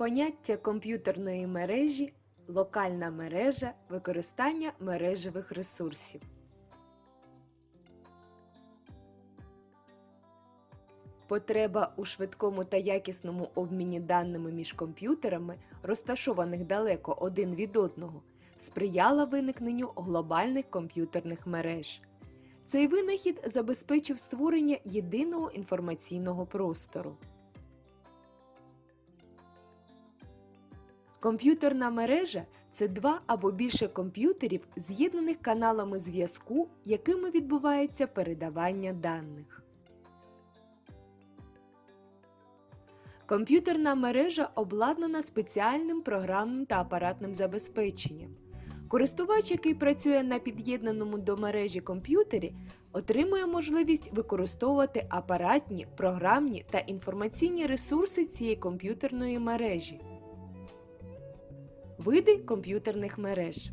Поняття комп'ютерної мережі, локальна мережа, використання мережевих ресурсів. Потреба у швидкому та якісному обміні даними між комп'ютерами, розташованих далеко один від одного, сприяла виникненню глобальних комп'ютерних мереж. Цей винахід забезпечив створення єдиного інформаційного простору. Комп'ютерна мережа це два або більше комп'ютерів, з'єднаних каналами зв'язку, якими відбувається передавання даних. Комп'ютерна мережа обладнана спеціальним програмним та апаратним забезпеченням. Користувач, який працює на під'єднаному до мережі комп'ютері, отримує можливість використовувати апаратні, програмні та інформаційні ресурси цієї комп'ютерної мережі. Види комп'ютерних мереж.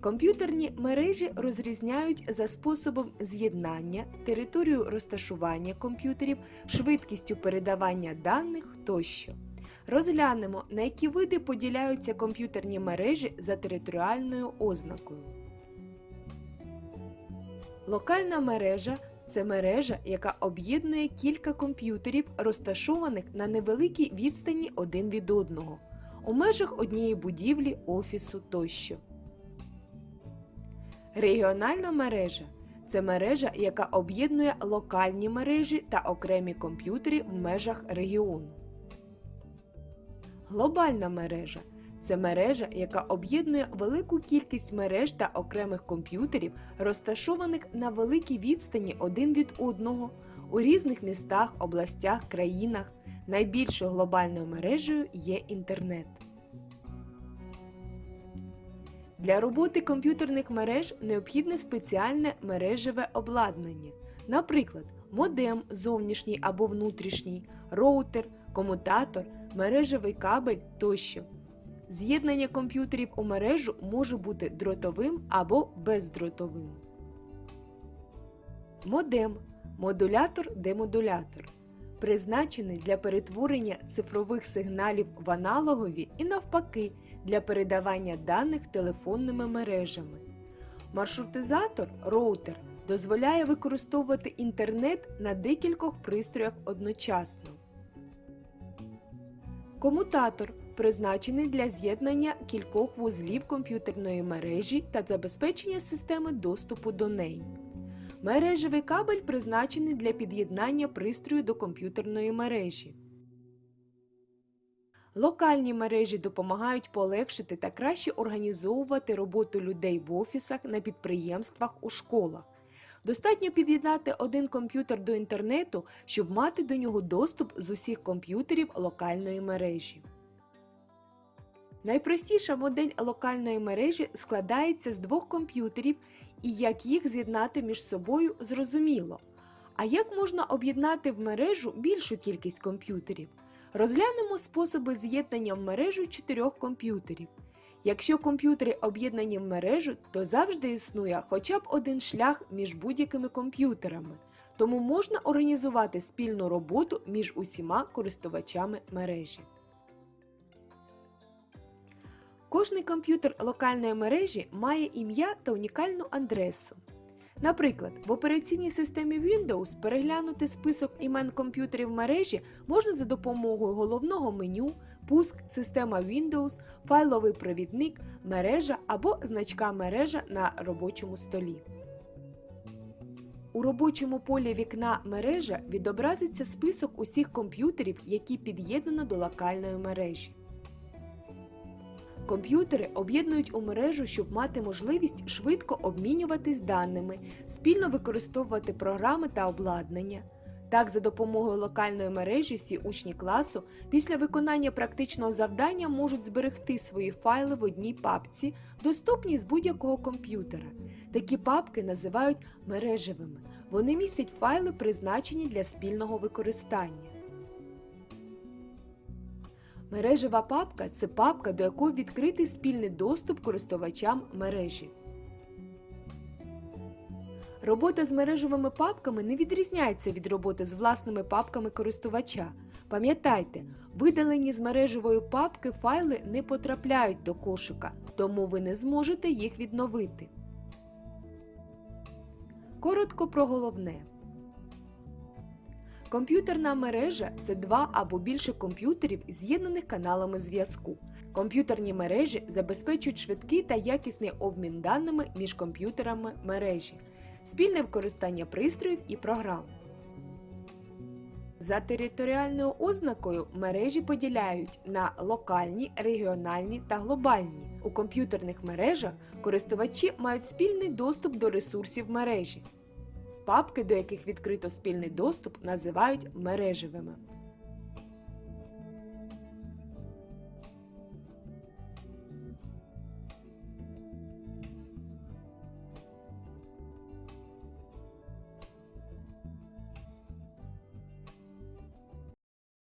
Комп'ютерні мережі розрізняють за способом з'єднання, територію розташування комп'ютерів, швидкістю передавання даних тощо. Розглянемо, на які види поділяються комп'ютерні мережі за територіальною ознакою. Локальна мережа це мережа, яка об'єднує кілька комп'ютерів, розташованих на невеликій відстані один від одного, у межах однієї будівлі, офісу тощо. Регіональна мережа це мережа, яка об'єднує локальні мережі та окремі комп'ютери в межах регіону. Глобальна мережа це мережа, яка об'єднує велику кількість мереж та окремих комп'ютерів, розташованих на великій відстані один від одного у різних містах, областях, країнах. Найбільшою глобальною мережею є інтернет. Для роботи комп'ютерних мереж необхідне спеціальне мережеве обладнання, наприклад, модем зовнішній або внутрішній, роутер, комутатор, мережевий кабель тощо. З'єднання комп'ютерів у мережу може бути дротовим або бездротовим. Модем модулятор-демодулятор призначений для перетворення цифрових сигналів в аналогові і навпаки для передавання даних телефонними мережами. Маршрутизатор роутер дозволяє використовувати інтернет на декількох пристроях одночасно. Комутатор призначений для з'єднання кількох вузлів комп'ютерної мережі та забезпечення системи доступу до неї. Мережевий кабель призначений для під'єднання пристрою до комп'ютерної мережі. Локальні мережі допомагають полегшити та краще організовувати роботу людей в офісах, на підприємствах, у школах. Достатньо під'єднати один комп'ютер до інтернету, щоб мати до нього доступ з усіх комп'ютерів локальної мережі. Найпростіша модель локальної мережі складається з двох комп'ютерів і як їх з'єднати між собою зрозуміло. А як можна об'єднати в мережу більшу кількість комп'ютерів? Розглянемо способи з'єднання в мережу чотирьох комп'ютерів. Якщо комп'ютери об'єднані в мережу, то завжди існує хоча б один шлях між будь-якими комп'ютерами, тому можна організувати спільну роботу між усіма користувачами мережі. Кожний комп'ютер локальної мережі має ім'я та унікальну адресу. Наприклад, в операційній системі Windows переглянути список імен комп'ютерів мережі можна за допомогою головного меню, пуск, система Windows, файловий провідник, мережа або значка мережа на робочому столі. У робочому полі вікна мережа відобразиться список усіх комп'ютерів, які під'єднано до локальної мережі. Комп'ютери об'єднують у мережу, щоб мати можливість швидко обмінюватись даними, спільно використовувати програми та обладнання. Так, за допомогою локальної мережі всі учні класу після виконання практичного завдання можуть зберегти свої файли в одній папці, доступній з будь-якого комп'ютера. Такі папки називають мережевими. Вони містять файли, призначені для спільного використання. Мережева папка це папка, до якої відкритий спільний доступ користувачам мережі. Робота з мережевими папками не відрізняється від роботи з власними папками користувача. Пам'ятайте, видалені з мережевої папки файли не потрапляють до кошика, тому ви не зможете їх відновити. Коротко про головне. Комп'ютерна мережа це два або більше комп'ютерів, з'єднаних каналами зв'язку. Комп'ютерні мережі забезпечують швидкий та якісний обмін даними між комп'ютерами мережі, спільне використання пристроїв і програм. За територіальною ознакою мережі поділяють на локальні, регіональні та глобальні. У комп'ютерних мережах користувачі мають спільний доступ до ресурсів мережі. Папки, до яких відкрито спільний доступ, називають мережевими.